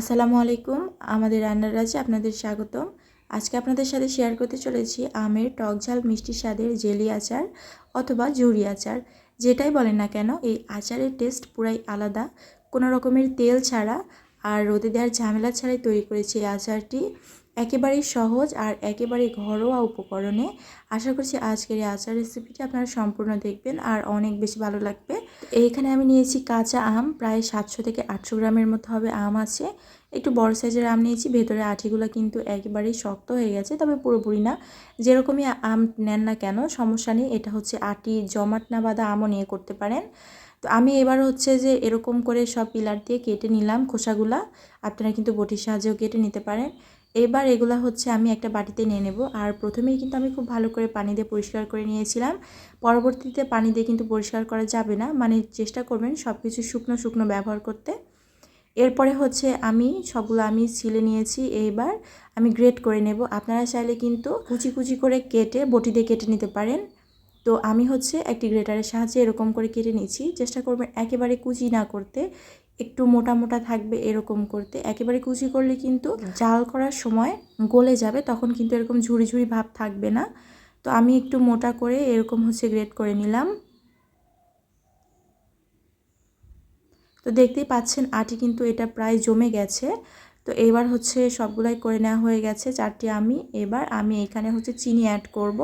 আসসালামু আলাইকুম, আমাদের রান্নার রাজ্যে আপনাদের স্বাগতম। আজকে আপনাদের সাথে শেয়ার করতে চলেছি আমের টক ঝাল মিষ্টি স্বাদের জেলি আচার অথবা জুড়ি আচার। যেটাই বলেন না কেন, এই আচারের টেস্ট পুরাই আলাদা। কোনো রকমের তেল ছাড়া আর রোদে দেওয়ার ঝামেলা ছাড়াই তৈরি করেছি এই আচারটি। একেবারেই সহজ আর একেবারেই ঘরোয়া উপকরণে। আশা করছি আজকের এই আচার রেসিপিটি আপনারা সম্পূর্ণ দেখবেন আর অনেক বেশি ভালো লাগবে। এইখানে আমি নিয়েছি কাঁচা আম, প্রায় সাতশো থেকে আটশো গ্রামের মতো হবে আম আছে। একটু বড় সাইজের আম নিয়েছি, ভেতরে আঠিগুলো কিন্তু একেবারেই শক্ত হয়ে গেছে, তবে পুরোপুরি না। যেরকমই আম নেন না কেন, সমস্যা নেই, এটা হচ্ছে আটি জমাট না বাঁধা আমও নিয়ে করতে পারেন। তো আমি এবার হচ্ছে যে এরকম করে সব পিলার দিয়ে কেটে নিলাম খোসাগুলা। আপনারা কিন্তু বটির সাহায্যেও কেটে নিতে পারেন। এবার এগুলা হচ্ছে আমি একটা বাটিতে নিয়ে নেব। আর প্রথমেই কিন্তু আমি খুব ভালো করে পানি দিয়ে পরিষ্কার করে নিয়েছিলাম। পরবর্তীতে পানি দিয়ে কিন্তু পরিষ্কার করা যাবে না। মানে চেষ্টা করবেন সব কিছু শুকনো শুকনো ব্যবহার করতে। এরপরে হচ্ছে আমি সবগুলো আমি ছিলে নিয়েছি। এইবার আমি গ্রেট করে নেব। আপনারা চাইলে কিন্তু কুচি কুচি করে কেটে বটি দিয়ে কেটে নিতে পারেন। তো আমি হচ্ছে একটি গ্রেটারের সাহায্যে এরকম করে কেটে নিয়েছি। চেষ্টা করবেন একেবারে কুচি না করতে। একটু মোটা মোটা থাকবে এরকম করতে। একেবারে কুচি করলে কিন্তু জাল করার সময় গলে যাবে, তখন কিন্তু এরকম ঝুড়ি ঝুড়ি ভাব থাকবে না। তো আমি একটু মোটা করে এরকম হচ্ছে গ্রেট করে নিলাম। তো দেখতেই পাচ্ছেন আটি কিন্তু এটা প্রায় জমে গেছে। তো এবার হচ্ছে সবগুলাই করে নেওয়া হয়ে গেছে চারটি আমি। এবার আমি এখানে হচ্ছে চিনি অ্যাড করব।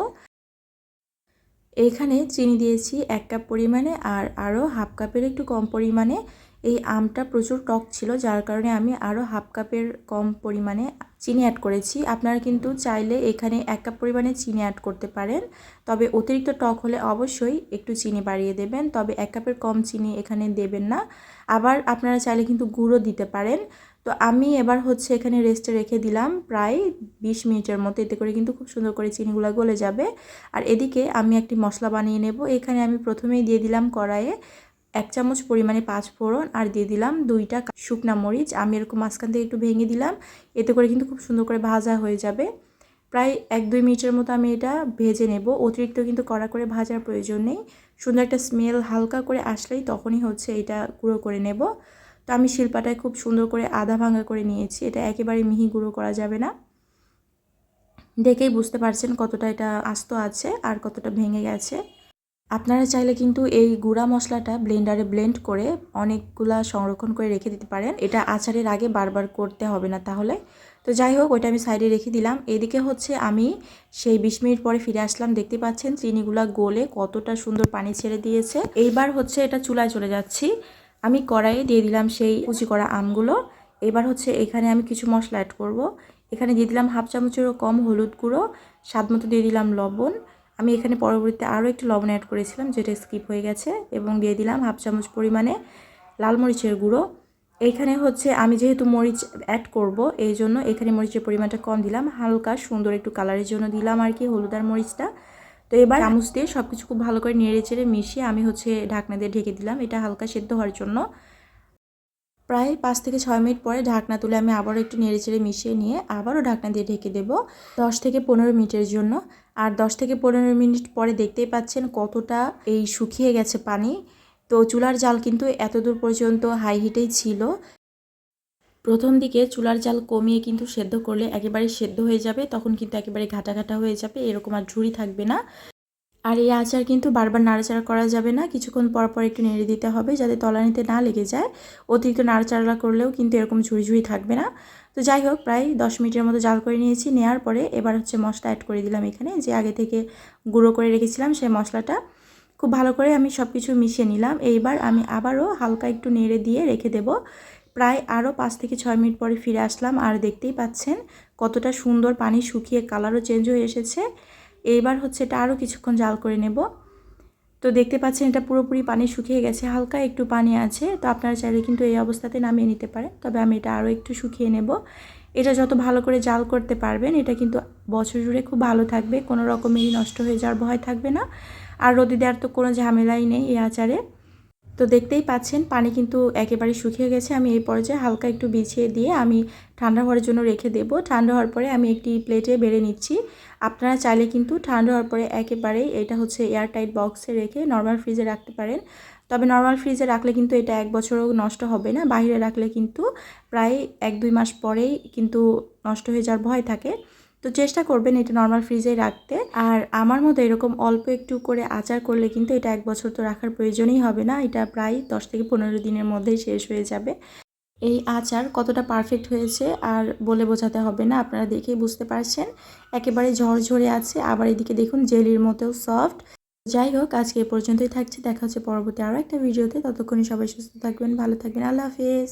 এখানে চিনি দিয়েছি এক কাপ পরিমাণে আর আরও হাফ কাপের একটু কম পরিমাণে। এই আমটা প্রচুর টক ছিল, যার কারণে আমি আরও হাফ কাপের কম পরিমাণে চিনি অ্যাড করেছি। আপনারা কিন্তু চাইলে এখানে এক কাপ পরিমাণে চিনি অ্যাড করতে পারেন, তবে অতিরিক্ত টক হলে অবশ্যই একটু চিনি বাড়িয়ে দেবেন, তবে এক কাপের কম চিনি এখানে দেবেন না। আবার আপনারা চাইলে কিন্তু গুঁড়ো দিতে পারেন। তো আমি এবার হচ্ছে এখানে রেস্টে রেখে দিলাম প্রায় বিশ মিনিটের মতো। এতে করে কিন্তু খুব সুন্দর করে চিনিগুলো গলে যাবে। আর এদিকে আমি একটি মশলা বানিয়ে নেব। এখানে আমি প্রথমেই দিয়ে দিলাম কড়াইয়ে এক চামচ পরিমাণে পাঁচ ফোড়ন আর দিয়ে দিলাম দুইটা শুকনা মরিচ। আমি এরকম মাঝখান থেকে একটু ভেঙে দিলাম। এতে করে কিন্তু খুব সুন্দর করে ভাজা হয়ে যাবে। প্রায় এক দুই মিনিটের মতো আমি এটা ভেজে নেব। অতিরিক্ত কিন্তু কড়া করে ভাজার প্রয়োজন নেই। সুন্দর একটা স্মেল হালকা করে আসলেই তখনই হচ্ছে এটা গুঁড়ো করে নেব। তো আমি শিল্পাটায় খুব সুন্দর করে আধা ভাঙা করে নিয়েছি। এটা একেবারে মিহি গুঁড়ো করা যাবে না। দেখেই বুঝতে পারছেন কতটা এটা আস্ত আছে আর কতটা ভেঙে গেছে। আপনারা চাইলে কিন্তু এই গুঁড়া মশলাটা ব্লেন্ডারে ব্লেন্ড করে অনেকগুলা সংরক্ষণ করে রেখে দিতে পারেন। এটা আচারের আগে বারবার করতে হবে না তাহলে। তো যাই হোক, ওইটা আমি সাইডে রেখে দিলাম। এদিকে হচ্ছে আমি সেই বিশ মিনিট পরে ফিরে আসলাম। দেখতে পাচ্ছেন চিনিগুলা গলে কতটা সুন্দর পানি ছেড়ে দিয়েছে। এইবার হচ্ছে এটা চুলায় চলে যাচ্ছি। আমি কড়াইয়ে দিয়ে দিলাম সেই কুচি করা আমগুলো। এবার হচ্ছে এখানে আমি কিছু মশলা অ্যাড করব। এখানে দিয়ে দিলাম হাফ চামচেরও কম হলুদ গুঁড়ো, স্বাদ মতো দিয়ে দিলাম লবণ। আমি এখানে পরবর্তীতে আরও একটু লবণ অ্যাড করেছিলাম, যেটা স্কিপ হয়ে গেছে, এবং দিয়ে দিলাম হাফ চামচ পরিমাণে লাল মরিচের গুঁড়ো। এইখানে হচ্ছে আমি যেহেতু মরিচ অ্যাড করব, এই জন্য এখানে মরিচের পরিমাণটা কম দিলাম। হালকা সুন্দর একটু কালারের জন্য দিলাম আর কি, হলুদ আর মরিচটা। তো এবার চামচ দিয়ে সব কিছু খুব ভালো করে নেড়ে চেড়ে মিশিয়ে আমি হচ্ছে ঢাকনা দিয়ে ঢেকে দিলাম। এটা হালকা সেদ্ধ হওয়ার জন্য। প্রায় পাঁচ থেকে ছয় মিনিট পরে ঢাকনা তুলে আমি আবারও একটু নেড়ে চেড়ে মিশিয়ে নিয়ে আবারও ঢাকনা দিয়ে ঢেকে দেব দশ থেকে পনেরো মিনিটের জন্য। আর দশ থেকে পনেরো মিনিট পরে দেখতেই পাচ্ছেন কতটা এই শুকিয়ে গেছে পানি। তো চুলার জাল কিন্তু এত দূর পর্যন্ত হাই হিটেই ছিল। প্রথম দিকে চুলার জাল কমিয়ে কিন্তু সেদ্ধ করলে একেবারে সেদ্ধ হয়ে যাবে, তখন কিন্তু একেবারে ঘাটা ঘাটা হয়ে যাবে, এরকম আর ঝুড়ি থাকবে না। আর এই আচার কিন্তু বারবার নাড়াচাড়া করা যাবে না, কিছুক্ষণ পর পর একটু নেড়ে দিতে হবে যাতে তলানিতে না লেগে যায়। অতিরিক্ত নাড়াচাড়া করলেও কিন্তু এরকম ঝুড়ি ঝুড়ি থাকবে না। তো যাই হোক, প্রায় দশ মিনিটের মতো জাল করে নিয়েছি নেওয়ার পরে এবার হচ্ছে মশলা অ্যাড করে দিলাম এখানে, যে আগে থেকে গুঁড়ো করে রেখেছিলাম সেই মশলাটা। খুব ভালো করে আমি সব কিছু মিশিয়ে নিলাম, এইবার আমি আবারও হালকা একটু নেড়ে দিয়ে রেখে দেব। প্রায় আরও পাঁচ থেকে ছয় মিনিট পরে ফিরে আসলাম আর দেখতেই পাচ্ছেন কতটা সুন্দর পানি শুকিয়ে কালারও চেঞ্জ হয়ে এসেছে। এইবার হচ্ছে এটা আরও কিছুক্ষণ জাল করে নেব। তো দেখতে পাচ্ছেন এটা পুরোপুরি পানি শুকিয়ে গেছে, হালকা একটু পানি আছে। তো আপনারা চাইলে কিন্তু এই অবস্থাতে নামিয়ে নিতে পারেন। তবে আমি এটা আরও একটু শুকিয়ে নেব। এটা যত ভালো করে জাল করতে পারবেন, এটা কিন্তু বছর জুড়ে খুব ভালো থাকবে। কোনো রকমেরই নষ্ট হয়ে যাওয়ার ভয় থাকবে না। আর রোদে দেওয়ার তো কোনো ঝামেলাই নেই এই আচারে। তো দেখতেই পাচ্ছেন, পানি কিন্তু একেবারে শুকিয়ে গেছে। আমি এই পর্যায়ে হালকা একটু বিছিয়ে দিয়ে আমি ঠান্ডা হওয়ার জন্য রেখে দেব। ঠান্ডা হওয়ার পরে আমি একটি প্লেটে বেড়ে নিচ্ছি। আপনারা চাইলে কিন্তু ঠান্ডা হওয়ার পরে একেবারেই এটা হচ্ছে এয়ারটাইট বক্সে রেখে নর্মাল ফ্রিজে রাখতে পারেন। তবে নর্মাল ফ্রিজে রাখলে কিন্তু এটা এক বছরও নষ্ট হবে না। বাইরে রাখলে কিন্তু প্রায় এক দুই মাস পরেই কিন্তু নষ্ট হয়ে যাওয়ার ভয় থাকে। তো চেষ্টা করবেন এটা নর্মাল ফ্রিজেই রাখতে। আর আমার মতো এরকম অল্প একটু করে আচার করলে কিন্তু এটা এক বছর তো রাখার প্রয়োজনই হবে না। এটা প্রায় দশ থেকে পনেরো দিনের মধ্যেই শেষ হয়ে যাবে। এই আচার কতটা পারফেক্ট হয়েছে আর বলে বোঝাতে হবে না, আপনারা দেখেই বুঝতে পারছেন। একেবারে ঝরঝরে আছে, আবার এদিকে দেখুন জেলির মতো সফট যাই হোক, আজকে এ পর্যন্তই থাকছে। দেখা হচ্ছে পরবর্তী আরও একটা ভিডিওতে ততক্ষণই সবাই সুস্থ থাকবেন, ভালো থাকবেন। আল্লাহ হাফেজ।